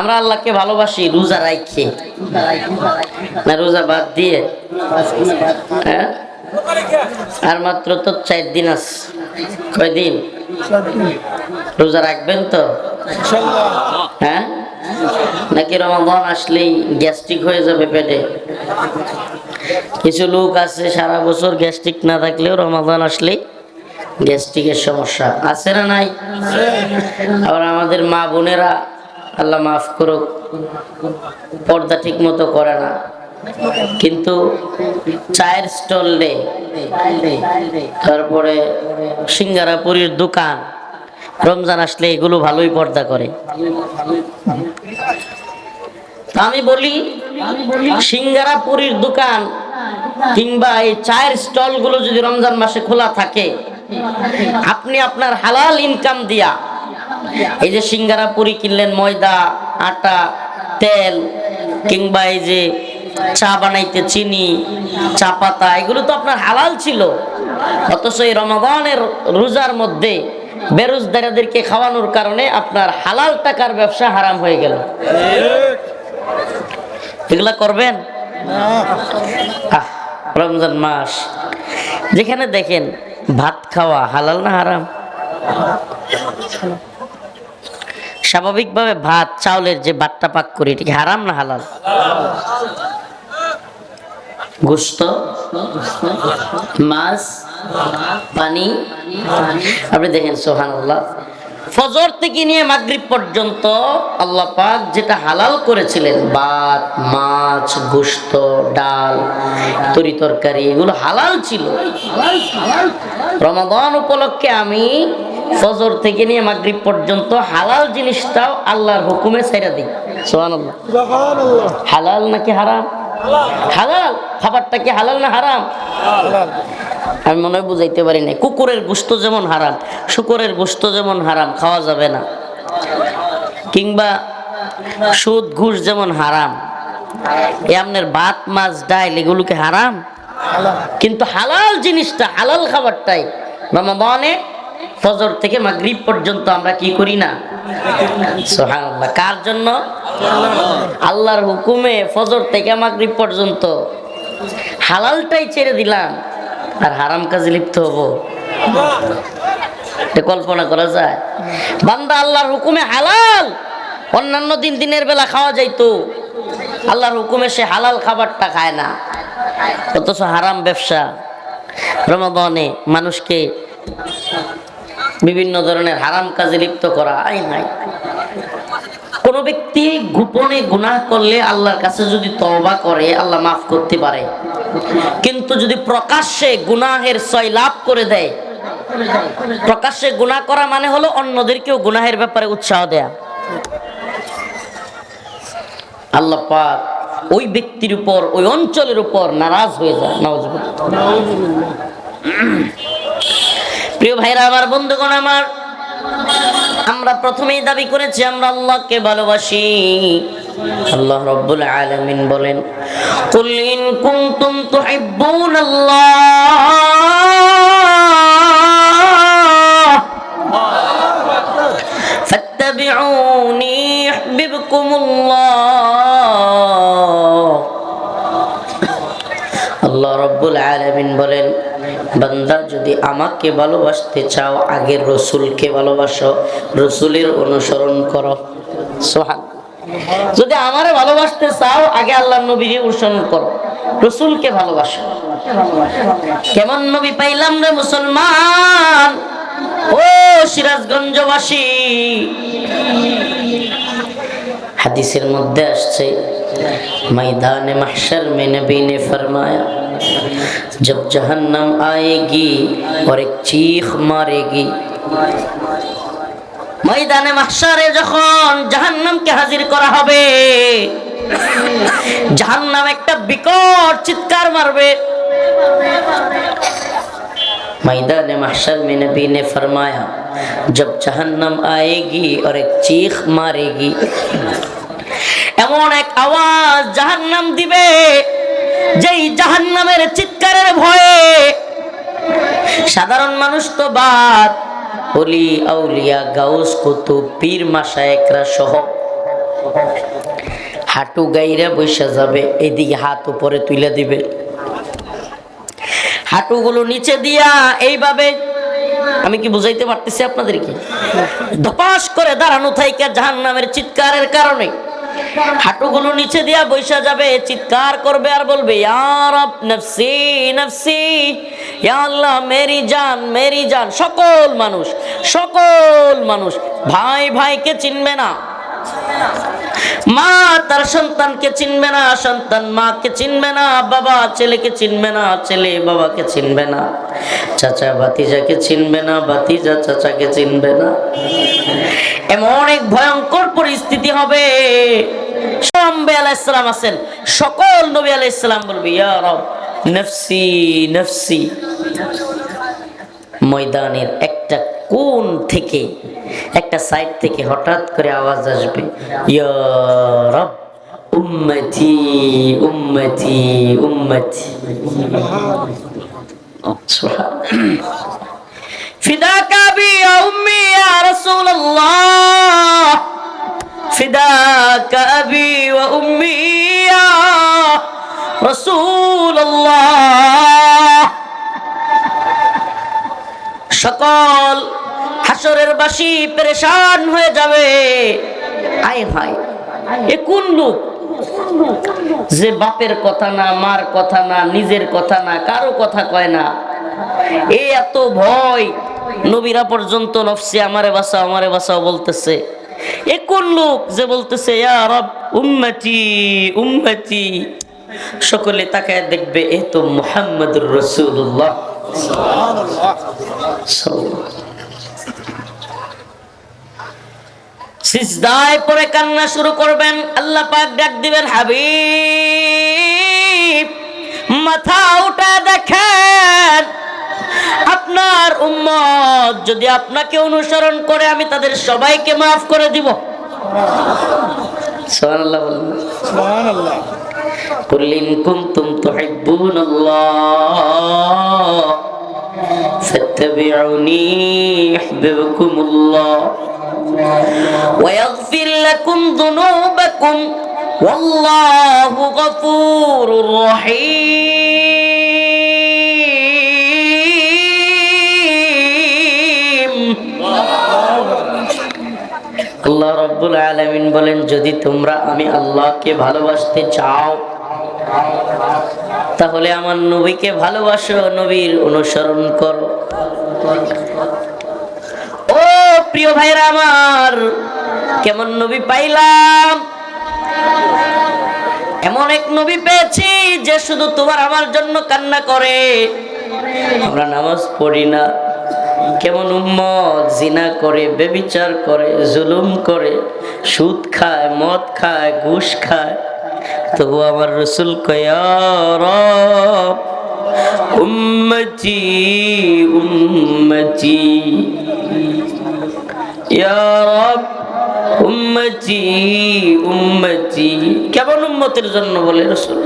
আমরা আল্লাহকে ভালোবাসি, রোজা রাখে না, রোজা বাদ দিয়ে। হ্যাঁ? আর মাত্র তো চার দিন আছে। কয়দিন রোজা রাখবেন তো? হ্যাঁ? নাকি রমাদান আসলেই গ্যাস্ট্রিক হয়ে যাবে পেটে? কিছু লোক আছে, সারা বছর গ্যাস্ট্রিক না থাকলেও রমাদান আসলেই গ্যাস্ট্রিকের সমস্যা। আছে না নাই? আবার আমাদের মা বোনেরা আল্লাহ মাফ করুক, পর্দা ঠিক মতো করে না। কিন্তু চায়ের স্টল দে তারপরে সিঙ্গারাপুরির দোকান, রমজান আসলে এগুলো ভালোই পর্দা করে। আমি বলি, সিঙ্গারাপুরির দোকান কিংবা এই চায়ের স্টলগুলো যদি রমজান মাসে খোলা থাকে, আপনি আপনার হালাল ইনকাম দিয়া এই যে সিঙ্গারা পুরি কিনলেন, ময়দা, আটা, তেল, কিংবা এই যে চা বানাইতে চিনি, চা পাতা, এগুলো তো আপনার হালাল ছিল। অথচ এই রমাদানের রোজার মধ্যে বেরোজদারদেরকে খাওয়ানোর কারণে আপনার হালাল টাকার ব্যবসা হারাম হয়ে গেল। এগুলা করবেন? রমজান মাস। যেখানে দেখেন, ভাত খাওয়া হালাল না হারাম? স্বাভাবিকভাবে ভাত, চাউলের যে ভাতটা পাক করি, এটা কি হারাম না হালাল? গোস্ত, মাছ, পানি, আপনি দেখেন সোহান ফজর থেকে নিয়ে মাগরিব পর্যন্ত আল্লাহ পাক যেটা হালাল করেছিলেন, ভাত, মাছ, গোস্ত, ডাল, তরি তরকারি, এগুলো হালাল ছিল। রমাদান উপলক্ষে আমি ফজর থেকে নিয়ে মাগরিব পর্যন্ত হালাল জিনিসটাও আল্লাহর হুকুমে ছেড়ে দিই। সোহান হালাল নাকি হারাম? হালাল। খাবারটা কি হালাল না হারাম? আমি মনে হয় বুঝাইতে পারি না কুকুরের গোস্ত যেমন হারাম শুকুরের গোস্ত যেমন হারাম খাওয়া যাবে না। কিংবা সুদ ঘুষ যেমন হারাম এ আপনার ভাত মাছ ডাইল এগুলোকে হারাম? কিন্তু হালাল জিনিসটা হালাল খাবারটাই রমাদানে ফজর থেকে মাগরিব পর্যন্ত আমরা কি করি না? সুবহানাল্লাহ। কার জন্য? আল্লাহর হুকুমে ফজর থেকে মাগরিব পর্যন্ত। হালালটাই ছেড়ে দিলাম, আর হারাম কাজে লিপ্ত হব। এটা কল্পনা করা যায়। বান্দা আল্লাহর হুকুমে হালাল, অন্যান্য দিন দিনের বেলা খাওয়া যাইতো। আল্লাহর হুকুমে সে হালাল খাবারটা খায় না। অথচ হারাম ব্যবসা। রমাদানে মানুষকে বিভিন্ন ধরনের হারাম কাজে লিপ্ত করা, আই নাই কোন ব্যক্তি গোপনে গুনাহ করলে আল্লাহর কাছে যদি তওবা করে, আল্লাহ মাফ করতে পারে। কিন্তু যদি প্রকাশ্যে গুনাহের সয় লাভ করে দেয়, প্রকাশ্যে গুনাহ করা মানে হলো অন্যদেরকেও গুনাহের ব্যাপারে উৎসাহ দেয়া। আল্লাহ পাক ওই ব্যক্তির উপর, ওই অঞ্চলের উপর নারাজ হয়ে যায়। নওয়াজ প্রিয় ভাইরা, আমার বন্ধুগণ, আমার। আমরা প্রথমেই দাবি করেছি, আমরা আল্লাহকে ভালোবাসি। আল্লাহ রব্বুল আলামিন বলেন, কুল ইন কুনতুম তুহিব্বুন আল্লাহ ফাত্তাবিউনি ইউহিব্বুকুমুল্লাহ। আল্লাহ রব্বুল আলামিন বলেন বান্দা যদি আমাকে ভালোবাসতে চাও, আগে রসুলকে ভালোবাসো, রসুলের অনুসরণ করো। সোহান যদি আমারে ভালোবাসতে চাও, আগে আল্লাহ নবীর অনুসরণ করো, রসুলকে ভালোবাসো। কেমন নবী পাইলাম রে মুসলমান? ও সিরাজগঞ্জবাসী। হাদিসের মধ্যে আসছে, ময়দানে মাহশর মে নবী নে ফরমায়া जब जहन्नम आएगी और एक चीख मारेगी ময়দানে মাহশারে যখন জাহান্নামকে হাজির করা হবে জাহান্নাম একটা বিকট চিৎকার মারবে मैदान महशर में नबी ने फरमाया जब जहन्नम आएगी और एक चीख मारेगी এমন এক আওয়াজ জাহান্নাম দিবে জাহান্নামের চিৎকারের ভয়ে সাধারণ মানুষ তো বাদ। অলি, আউলিয়া, গাউস, কুতুব, পীর মাশায়েকরা সহ হাঁটু গাইরা বৈশা যাবে এইদিকে হাত উপরে তুলে দিবে। হাঁটুগুলো নিচে দিয়া এইভাবে, আমি কি বুঝাইতে পারতেছি আপনাদেরকে? ধপাস করে দাঁড়ানো থাইকা জাহান নামের চিৎকারের কারণে। হাঁটুগুলো নিচে দিয়া বৈশা যাবে, চিৎকার করবে আর বলবে নফসি নফসি আল্লাহ, মেরি জান মেরি জান। সকল মানুষ সকল মানুষ ভাই ভাইকে চিনবে না। মা তার সন্তানকে চিনবে না, সন্তান মাকে চিনবে না, বাবা ছেলেকে চিনবে না, ছেলে বাবাকে চিনবে না। চাচা ভাতিজাকে চিনবে না, ভাতিজা চাচাকে চিনবে না। এমন এক ভয়ঙ্কর পরিস্থিতি হবে। সম্বে আলাইসালাম আছেন। সকল নবী আলাইসালাম বলবে, ইয়া রব, নফসি নফসি। ময়দানের একটা কোণ থেকে একটা সাইড থেকে হঠাৎ করে আওয়াজ আসবে রব, উম্মতি উম্মতি উম্মতি। ফিদাকা বি উম্মি ইয়া রাসূলুল্লাহ। ফিদাকা ওয়া উম্মি ইয়া রাসূলুল্লাহ। সকল হাসরের বাসি পেরেশান হয়ে যাবে। আয় ভাই এ কোন লোক? যে বাপের কথা না মার কথা না নিজের কথা না কারও কথা কয় না। এ এত ভয় নবীরা পর্যন্ত নফসি আমারে বাসাও আমারে বাসাও বলতেছে। এ কোন লোক যে বলতেছে ইয়া রব উম্মতি উম্মতি। সকলে তাকায় দেখবে এ তো মুহাম্মদুর রাসূলুল্লাহ। সিজদায় পরে কান্না শুরু করবেন আল্লাহ পাক ডাক দিবেন হাবিব মাথা উঠা দেখেন আপনার উম্মত যদি আপনাকে অনুসরণ করে আমি তাদের সবাইকে মাফ করে দিব সুবহানাল্লাহ বলেন قل إن كنتم تحبون الله فاتبعوني يحببكم الله ويغفر لكم ذنوبكم والله غفور رحيم আল্লাহ রব্বুল আলামিন বলেন যদি তোমরা আমি আল্লাহকে ভালোবাসতে চাও তাহলে আমার নবীকে ভালোবাসো নবীর অনুসরণ করো ও প্রিয় ভাইরা আমার, কেমন নবী পাইলাম? এমন এক নবী পেয়েছি যে শুধু তোমার আমার জন্য কান্না করে। আমরা নামাজ পড়ি না। কেমন উম্মত, জিনা করে, বেবিচার করে, জুলুম করে, সুদ খায়, মদ খায়, ঘুষ খায়। তবু আমার রসুল কয়ার উম্মতি উম্মতি। ইয়া রব উম্মতি কেমন উম্মতের জন্য বলে রসুল